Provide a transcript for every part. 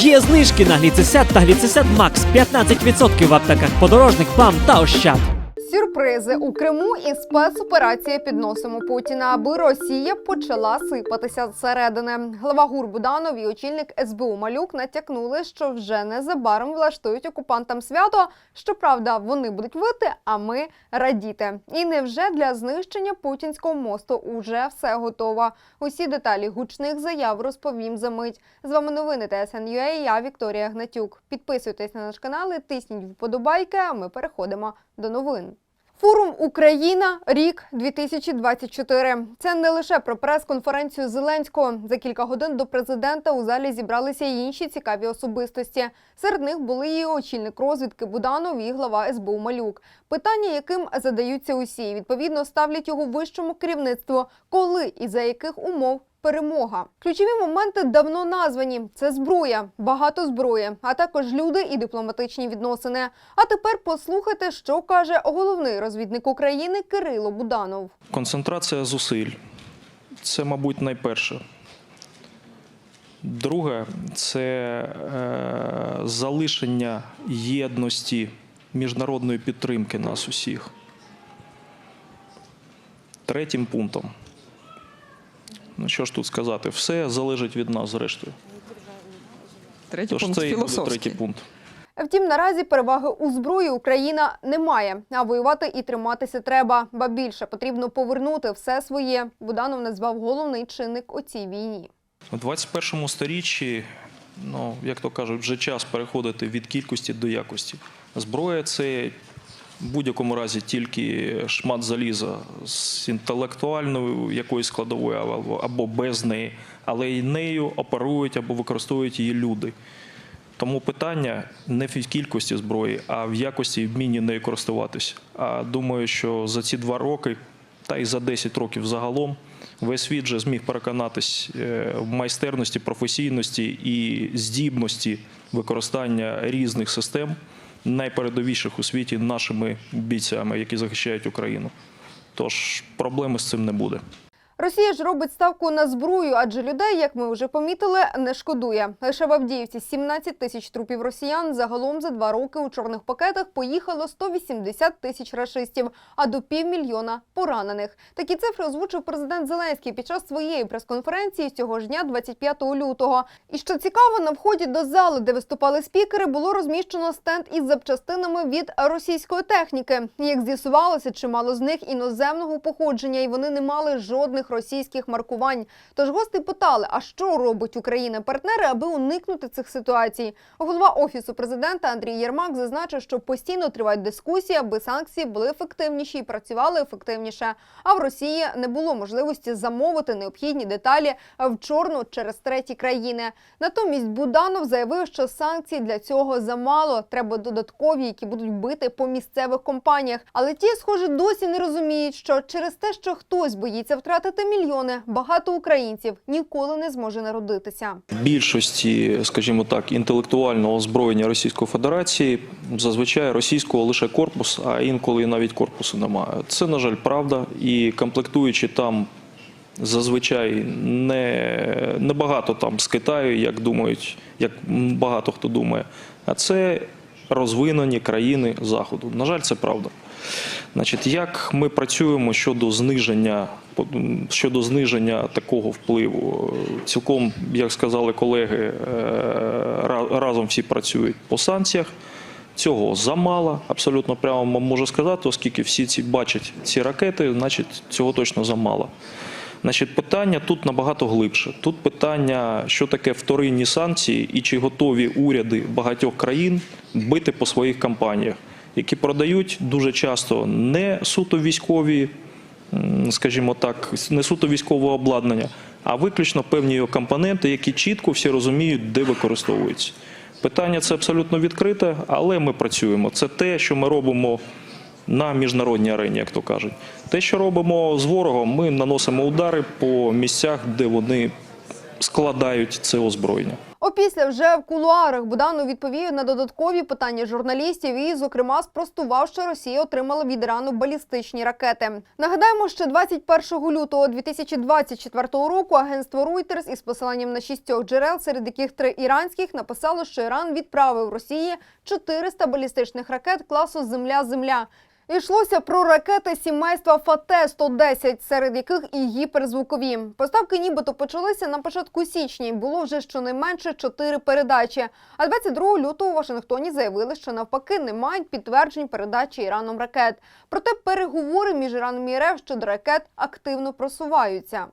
Є знижки на гліцесят та гліцесят Макс 15% в аптеках подорожник, БАМ та Ощад. Сюрпризи у Криму і спецоперація під носом Путіна, аби Росія почала сипатися зсередини. Глава ГУР Буданов і очільник СБУ Малюк натякнули, що вже незабаром влаштують окупантам свято. Щоправда, вони будуть вити, а ми радіти. І невже для знищення путінського мосту уже все готово? Усі деталі гучних заяв розповім за мить. З вами новини ТСНЮА, Я Вікторія Гнатюк. Підписуйтесь на наш канал, і тисніть вподобайки. А ми переходимо до новин. Форум Україна рік 2024. Це не лише про прес-конференцію Зеленського. За кілька годин до президента у залі зібралися й інші цікаві особистості. Серед них були і очільник розвідки Буданов і глава СБУ Малюк. Питання, яким задаються усі, відповідно ставлять його вищому керівництву, коли і за яких умов. Перемога. Ключові моменти давно названі: це зброя, багато зброї, а також люди і дипломатичні відносини. А тепер послухайте, що каже головний розвідник України Кирило Буданов. Концентрація зусиль це, мабуть, найперше. Друге це е, залишення єдності міжнародної підтримки нас усіх. Третім пунктом. Ну, що ж тут сказати? Все залежить від нас, зрештою. Третій Тож пункт це і буде третій пункт. Втім, наразі переваги у зброї Україна не має. А воювати і триматися треба. Ба більше потрібно повернути все своє. Буданов назвав головний чинник у цій війні. У 21 сторіччі, ну, як то кажуть, вже час переходити від кількості до якості. Зброя це в будь-якому разі тільки шмат заліза з інтелектуальною якоюсь складовою або, або без неї, але й нею оперують або використовують її люди. Тому питання не в кількості зброї, а в якості і вмінні нею користуватися. А думаю, що за ці два роки, та й за 10 років загалом, весь світ вже зміг переконатись е, в майстерності, професійності і здібності використання різних систем, найпередовіших у світі нашими бійцями, які захищають Україну. Тож проблеми з цим не буде. Росія ж робить ставку на зброю, адже людей, як ми вже помітили, не шкодує. Лише в Авдіївці 17 тисяч трупів росіян. Загалом за два роки у чорних пакетах поїхало 180 тисяч рашистів, а до півмільйона поранених. Такі цифри озвучив президент Зеленський під час своєї прес-конференції цього ж дня, 25 лютого. І що цікаво, на вході до зали, де виступали спікери, було розміщено стенд із запчастинами від російської техніки. Як з'ясувалося, чимало з них іноземного походження, і вони не мали жодних російських маркувань. Тож гості питали, а що робить Україна партнери, аби уникнути цих ситуацій. Голова офісу президента Андрій Єрмак зазначив, що постійно тривають дискусії, аби санкції були ефективніші і працювали ефективніше. А в Росії не було можливості замовити необхідні деталі в чорну через треті країни. Натомість Буданов заявив, що санкцій для цього замало. Треба додаткові, які будуть бити по місцевих компаніях. Але ті, схоже, досі не розуміють, що через те, що хтось боїться втратити мільйони, багато українців ніколи не зможе народитися. більшості, скажімо так, інтелектуального озброєння Російської Федерації зазвичай російського лише корпус, а інколи навіть корпусу немає. Це, на жаль, правда. І комплектуючи там зазвичай не, не багато там з Китаю, як думають, як багато хто думає. А це розвинені країни Заходу. На жаль, це правда. Значить, як ми працюємо щодо зниження щодо зниження такого впливу? Цілком, як сказали колеги, е, ра- разом всі працюють по санкціях. Цього замало, абсолютно прямо можу сказати, оскільки всі ці бачать ці ракети, значить цього точно замало. Значить, питання тут набагато глибше. Тут питання, що таке вторинні санкції і чи готові уряди багатьох країн бити по своїх компаніях, які продають дуже часто не суто військові, скажімо так, не суто військове обладнання, а виключно певні його компоненти, які чітко всі розуміють, де використовуються. Питання це абсолютно відкрите, але ми працюємо. Це те, що ми робимо на міжнародній арені, як то кажуть. Те, що робимо з ворогом, ми наносимо удари по місцях, де вони складають це озброєння. Опісля вже в кулуарах Буданов відповів на додаткові питання журналістів і, зокрема, спростував, що Росія отримала від Ірану балістичні ракети. Нагадаємо, що 21 лютого 2024 року агентство Reuters із посиланням на шістьох джерел, серед яких три іранських, написало, що Іран відправив Росії 400 балістичних ракет класу Земля-Земля. Йшлося про ракети сімейства Фате-110, серед яких і гіперзвукові. Поставки нібито почалися на початку січня. і Було вже щонайменше чотири передачі. А 22 лютого у Вашингтоні заявили, що навпаки не мають підтверджень передачі Іраном ракет. Проте переговори між Іраном і РФ щодо ракет активно просуваються.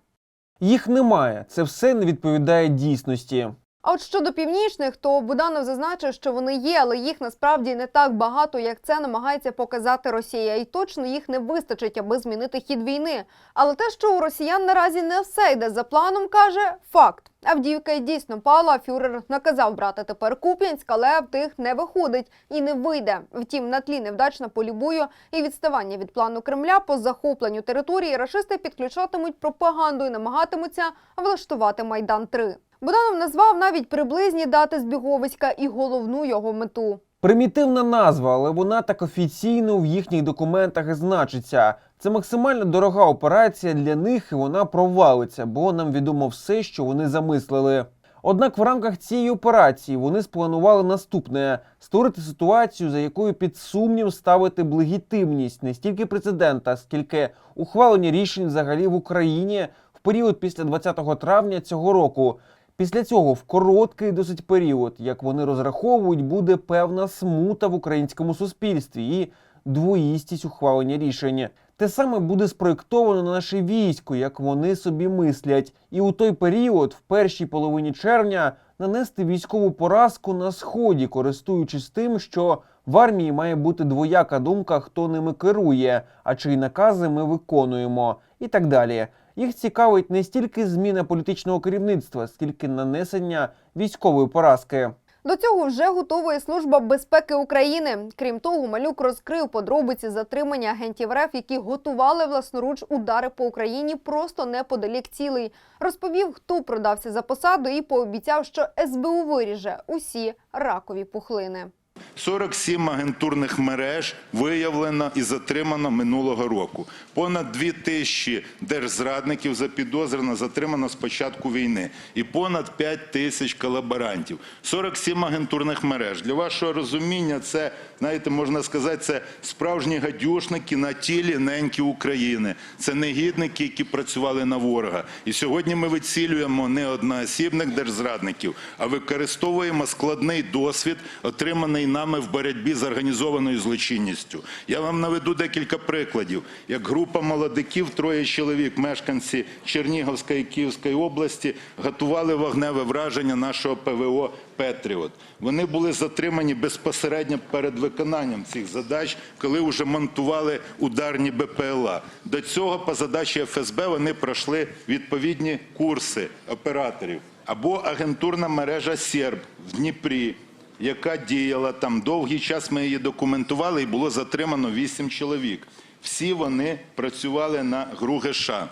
Їх немає. Це все не відповідає дійсності. А от щодо північних, то Буданов зазначив, що вони є, але їх насправді не так багато, як це намагається показати Росія, і точно їх не вистачить, аби змінити хід війни. Але те, що у росіян наразі не все йде за планом, каже факт. Авдіївка дійсно пала. Фюрер наказав брати тепер Куп'янськ, але в тих не виходить і не вийде. Втім, на тлі невдач на полі бою і відставання від плану Кремля по захопленню території рашисти підключатимуть пропаганду і намагатимуться влаштувати майдан 3 Буданов назвав навіть приблизні дати збіговиська і головну його мету. Примітивна назва, але вона так офіційно в їхніх документах і значиться. Це максимально дорога операція для них, і вона провалиться, бо нам відомо все, що вони замислили. Однак в рамках цієї операції вони спланували наступне: створити ситуацію, за якою під сумнів ставити б легітимність не стільки президента, скільки ухвалення рішень взагалі в Україні в період після 20 травня цього року. Після цього, в короткий досить період, як вони розраховують, буде певна смута в українському суспільстві і двоїстість ухвалення рішень. Те саме буде спроєктовано на наше військо, як вони собі мислять, і у той період, в першій половині червня, нанести військову поразку на сході, користуючись тим, що в армії має бути двояка думка, хто ними керує, а чиї накази ми виконуємо, і так далі. Їх цікавить не стільки зміна політичного керівництва, скільки нанесення військової поразки. До цього вже готова служба безпеки України. Крім того, малюк розкрив подробиці затримання агентів РФ, які готували власноруч удари по Україні просто неподалік цілий. Розповів, хто продався за посаду, і пообіцяв, що СБУ виріже усі ракові пухлини. 47 агентурних мереж виявлено і затримано минулого року. Понад 2 тисячі держзрадників запідозрено затримано з початку війни. І понад 5 тисяч колаборантів. 47 агентурних мереж. Для вашого розуміння, це, знаєте, можна сказати, це справжні гадюшники на тілі неньки України. Це негідники, які працювали на ворога. І сьогодні ми вицілюємо не одноосібних держзрадників, а використовуємо складний досвід, отриманий нами в боротьбі з організованою злочинністю. Я вам наведу декілька прикладів. Як група молодиків, троє чоловік, мешканці Чернігівської і Київської області, готували вогневе враження нашого ПВО Петріот. Вони були затримані безпосередньо перед виконанням цих задач, коли вже монтували ударні БПЛА. До цього по задачі ФСБ вони пройшли відповідні курси операторів. Або агентурна мережа СЕРБ в Дніпрі, яка діяла там довгий час. Ми її документували і було затримано 8 чоловік. Всі вони працювали на ГРУ-ГШ.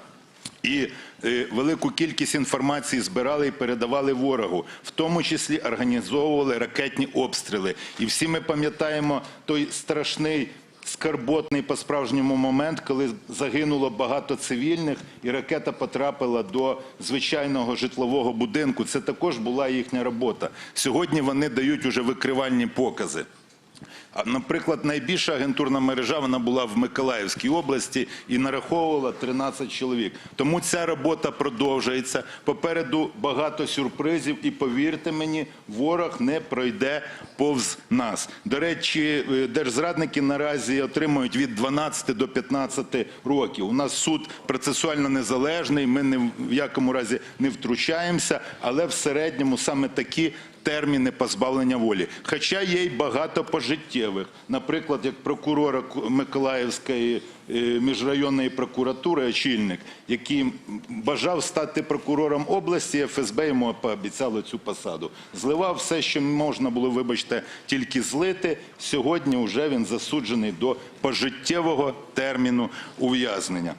І е, велику кількість інформації збирали і передавали ворогу, в тому числі організовували ракетні обстріли. І всі ми пам'ятаємо той страшний. Скарботний по справжньому момент, коли загинуло багато цивільних, і ракета потрапила до звичайного житлового будинку. Це також була їхня робота. Сьогодні вони дають уже викривальні покази. Наприклад, найбільша агентурна мережа вона була в Миколаївській області і нараховувала 13 чоловік. Тому ця робота продовжується. Попереду багато сюрпризів, і повірте мені, ворог не пройде повз нас. До речі, е, держзрадники наразі отримують від 12 до 15 років. У нас суд процесуально незалежний. Ми ні в якому разі не втручаємося, але в середньому саме такі терміни позбавлення волі. Хоча є й багато пожиттєвих. Наприклад, як прокурора Миколаївської е, міжрайонної прокуратури, очільник, який бажав стати прокурором області, ФСБ йому пообіцяло цю посаду. Зливав все, що можна було, вибачте, тільки злити. Сьогодні вже він засуджений до пожиттєвого терміну ув'язнення.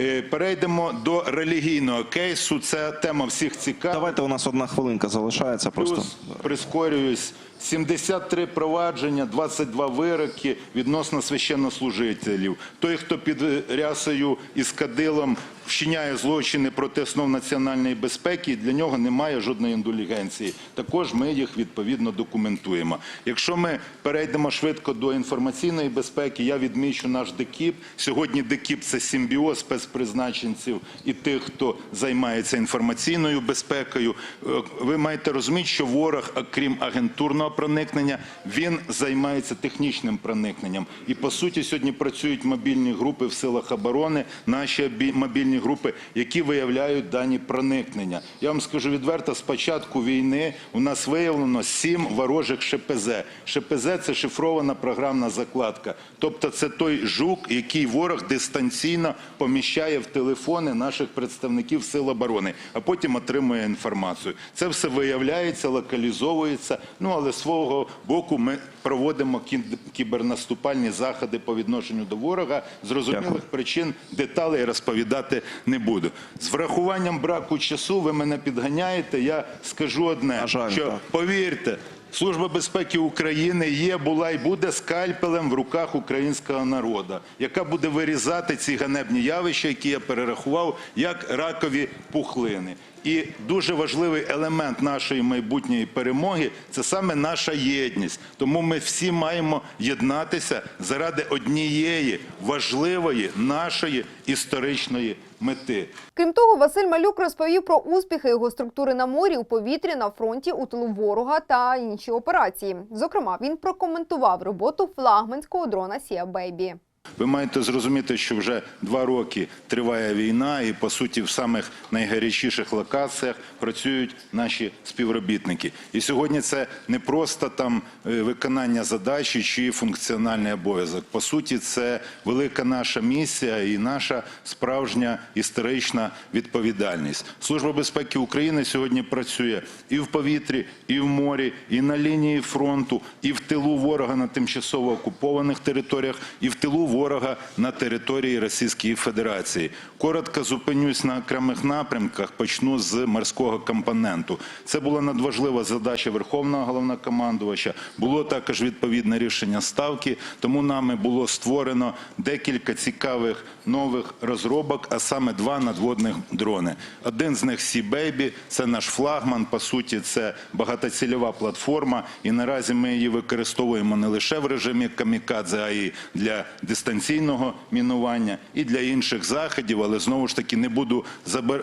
Е, Перейдемо до релігійного кейсу. Це тема всіх цікава. Давайте у нас одна хвилинка залишається. Просто Плюс прискорююсь. 73 провадження, 22 вироки відносно священнослужителів. Той, хто під рясою і з кадилом вчиняє злочини проти основ національної безпеки, для нього немає жодної індулігенції. Також ми їх відповідно документуємо. Якщо ми перейдемо швидко до інформаційної безпеки, я відмічу наш ДКІП. Сьогодні ДКІП – це симбіоз спецпризначенців і тих, хто займається інформаційною безпекою. Е, Ви маєте розуміти, що ворог, крім агентурного проникнення, він займається технічним проникненням. І по суті, сьогодні працюють мобільні групи в силах оборони, наші мобільні групи, які виявляють дані проникнення. Я вам скажу відверто, з початку війни у нас виявлено сім ворожих ШПЗ. ШПЗ – це шифрована програмна закладка. Тобто це той жук, який ворог дистанційно поміщає в телефони наших представників сил оборони, а потім отримує інформацію. Це все виявляється, локалізовується. Ну але свого боку ми проводимо кібернаступальні заходи по відношенню до ворога. Зрозумілих Дякую. причин деталей розповідати не буду. З врахуванням браку часу ви мене підганяєте. Я скажу одне, жаль, що так. повірте. Служба безпеки України є, була і буде скальпелем в руках українського народу, яка буде вирізати ці ганебні явища, які я перерахував, як ракові пухлини. І дуже важливий елемент нашої майбутньої перемоги це саме наша єдність. Тому ми всі маємо єднатися заради однієї важливої нашої історичної мети. Крім того, Василь Малюк розповів про успіхи його структури на морі, у повітрі, на фронті, у тилу ворога та інші операції. Зокрема, він прокоментував роботу флагманського дрона Сія Бейбі. Ви маєте зрозуміти, що вже два роки триває війна, і по суті в самих найгарячіших локаціях працюють наші співробітники. І сьогодні це не просто там е, виконання задачі чи функціональний обов'язок. По суті, це велика наша місія і наша справжня історична відповідальність. Служба безпеки України сьогодні працює і в повітрі, і в морі, і на лінії фронту, і в тилу ворога на тимчасово окупованих територіях, і в тилу ворога на території Російської Федерації. Коротко зупинюсь на окремих напрямках. Почну з морського компоненту. Це була надважлива задача Верховного головнокомандувача. Було також відповідне рішення ставки. Тому нами було створено декілька цікавих нових розробок, а саме два надводних дрони. Один з них Sea Baby, це наш флагман. По суті, це багатоцільова платформа, і наразі ми її використовуємо не лише в режимі камікадзе, а й для дистанційного мінування і для інших заходів. Але знову ж таки не буду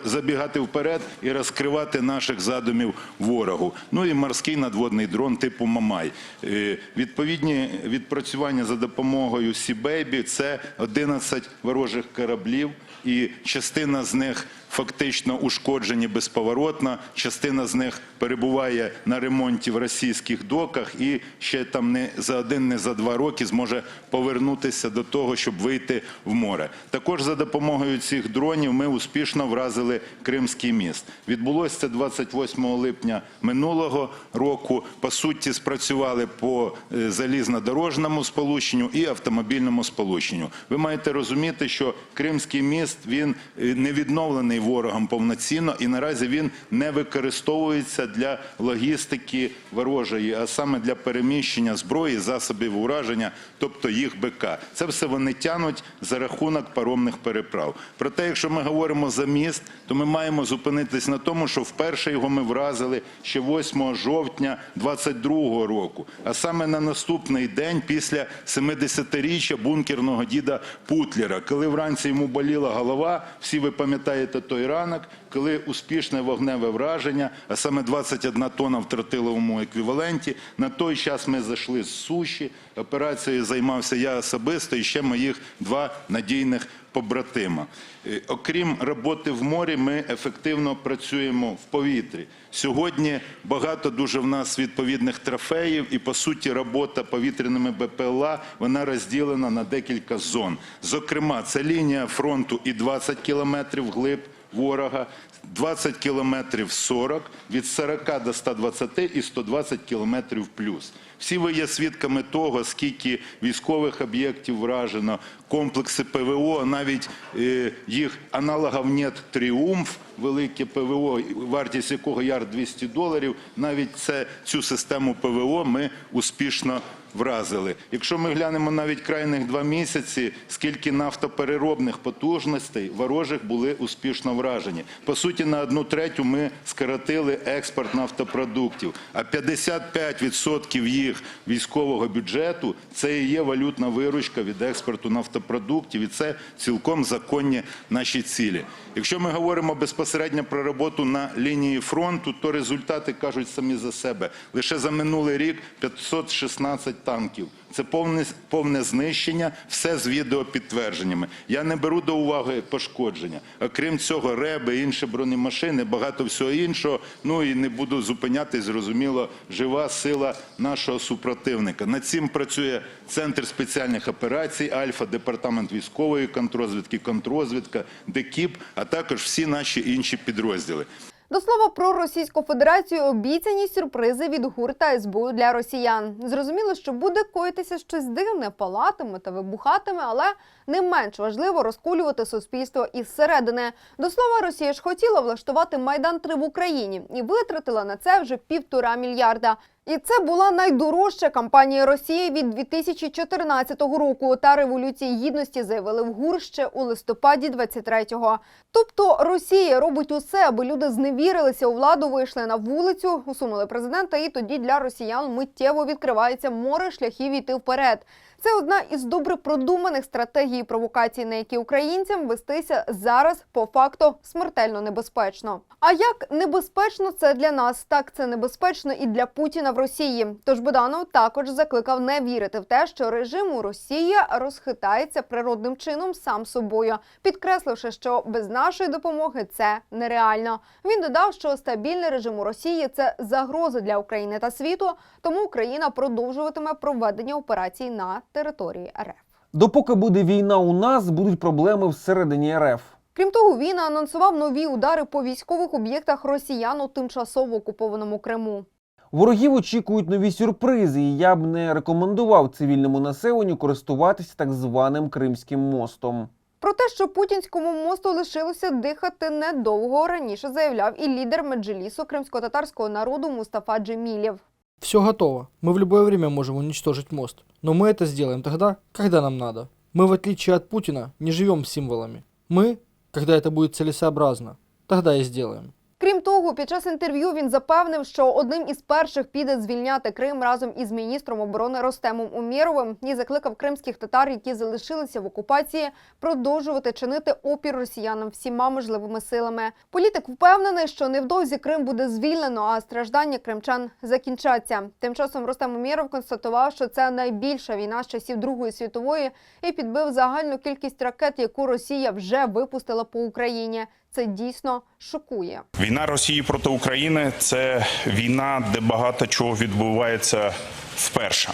забігати вперед і розкривати наших задумів ворогу. Ну і морський надводний дрон типу Мамай. Е, Відповідні відпрацювання за допомогою Сібейбі це 11 ворожих кораблів, і частина з них фактично ушкоджені безповоротно, частина з них перебуває на ремонті в російських доках і ще там не за один, не за два роки зможе повернутися до того, щоб вийти в море. Також за допомогою цих дронів ми успішно вразили Кримський міст. Відбулося це 28 липня минулого року. По суті, спрацювали по е, залізнодорожному сполученню і автомобільному сполученню. Ви маєте розуміти, що Кримський міст він е, не відновлений ворогом повноцінно, і наразі він не використовується для логістики ворожої, а саме для переміщення зброї, засобів ураження, тобто їх БК. Це все вони тянуть за рахунок паромних переправ. Проте, якщо ми говоримо за міст, то ми маємо зупинитись на тому, що вперше його ми вразили ще 8 жовтня 22 року, а саме на наступний день після 70-річчя бункерного діда Путлера, коли вранці йому боліла голова, всі ви пам'ятаєте той ранок, коли успішне вогневе враження, а саме 21 тонна в тротиловому еквіваленті. На той час ми зайшли з суші. Операцією займався я особисто і ще моїх два надійних побратима. Е, Окрім роботи в морі, ми ефективно працюємо в повітрі. Сьогодні багато дуже в нас відповідних трофеїв, і по суті робота повітряними БПЛА вона розділена на декілька зон. Зокрема, це лінія фронту і 20 кілометрів глиб ворога, 20 кілометрів 40, від 40 до 120 і 120 кілометрів плюс. Всі ви є свідками того, скільки військових об'єктів вражено, комплекси ПВО, навіть е, їх аналогів нет «Тріумф», велике ПВО, вартість якого ярд 200 доларів, навіть це, цю систему ПВО ми успішно вразили. Якщо ми глянемо навіть крайних два місяці, скільки нафтопереробних потужностей ворожих були успішно вражені. По суті, на одну третю ми скоротили експорт нафтопродуктів, а 55% їх військового бюджету це і є валютна виручка від експорту нафтопродуктів, і це цілком законні наші цілі. Якщо ми говоримо безпосередньо про роботу на лінії фронту, то результати кажуть самі за себе. Лише за минулий рік 516 танків. Це повне, повне знищення, все з відеопідтвердженнями. Я не беру до уваги пошкодження. Окрім цього, реби, інші бронемашини, багато всього іншого. Ну і не буду зупинятись, зрозуміло, жива сила нашого супротивника. Над цим працює Центр спеціальних операцій, Альфа, Департамент військової контрозвідки, контрозвідка, ДЕКІП, а також всі наші інші підрозділи. До слова про Російську Федерацію обіцяні сюрпризи від гурта СБУ для росіян. Зрозуміло, що буде коїтися щось дивне, палатиме та вибухатиме, але не менш важливо розкулювати суспільство із середини. До слова, Росія ж хотіла влаштувати майдан 3 в Україні і витратила на це вже півтора мільярда. І це була найдорожча кампанія Росії від 2014 року. Та революції гідності заявили в ГУР ще у листопаді 23-го. Тобто Росія робить усе, аби люди зневірилися у владу, вийшли на вулицю, усунули президента, і тоді для росіян миттєво відкривається море шляхів іти вперед. Це одна із добре продуманих стратегій провокацій, на які українцям вестися зараз по факту смертельно небезпечно. А як небезпечно це для нас, так це небезпечно і для Путіна в Росії. Тож Буданов також закликав не вірити в те, що режим у Росії розхитається природним чином сам собою, підкресливши, що без нашої допомоги це нереально. Він додав, що стабільний режим у Росії це загроза для України та світу, тому Україна продовжуватиме проведення операцій на території РФ. Допоки буде війна у нас, будуть проблеми всередині РФ. Крім того, він анонсував нові удари по військових об'єктах росіян у тимчасово окупованому Криму. Ворогів очікують нові сюрпризи, і я б не рекомендував цивільному населенню користуватися так званим Кримським мостом. Про те, що путінському мосту лишилося дихати недовго, раніше заявляв і лідер меджелісу кримсько-татарського народу Мустафа Джемілєв. Все готово. Мы в любое время можем уничтожить мост. Но мы это сделаем тогда, когда нам надо. Мы, в отличие от Путина, не живем символами. Мы, когда это будет целесообразно, тогда и сделаем. Крім того, під час інтерв'ю він запевнив, що одним із перших піде звільняти Крим разом із міністром оборони Ростемом Умєровим і закликав кримських татар, які залишилися в окупації, продовжувати чинити опір росіянам всіма можливими силами. Політик впевнений, що невдовзі Крим буде звільнено, а страждання кримчан закінчаться. Тим часом Ростем Умєров констатував, що це найбільша війна з часів Другої світової і підбив загальну кількість ракет, яку Росія вже випустила по Україні. Це дійсно шокує. Війна Росії проти України це війна, де багато чого відбувається вперше.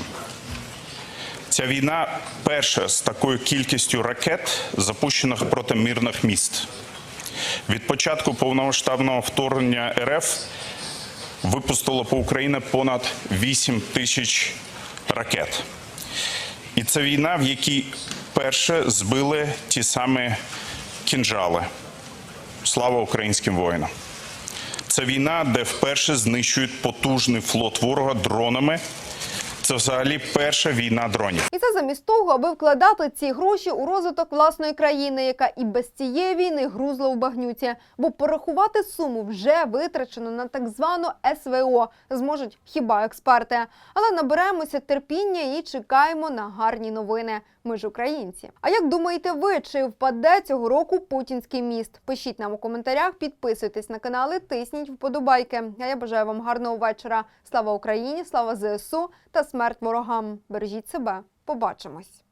Ця війна перша з такою кількістю ракет, запущених проти мирних міст. Від початку повномасштабного вторгнення РФ випустило по Україні понад 8 тисяч ракет. І це війна, в якій перше збили ті самі кінжали. Слава українським воїнам! Це війна, де вперше знищують потужний флот ворога дронами. Це взагалі перша війна дронів. І це замість того, аби вкладати ці гроші у розвиток власної країни, яка і без цієї війни грузла у багнюці. Бо порахувати суму вже витрачено на так звану СВО зможуть хіба експерти. Але наберемося терпіння і чекаємо на гарні новини. Ми ж українці. А як думаєте ви, чи впаде цього року путінський міст? Пишіть нам у коментарях, підписуйтесь на канали, тисніть вподобайки. А я бажаю вам гарного вечора. Слава Україні, слава ЗСУ та смерть ворогам. Бережіть себе. Побачимось.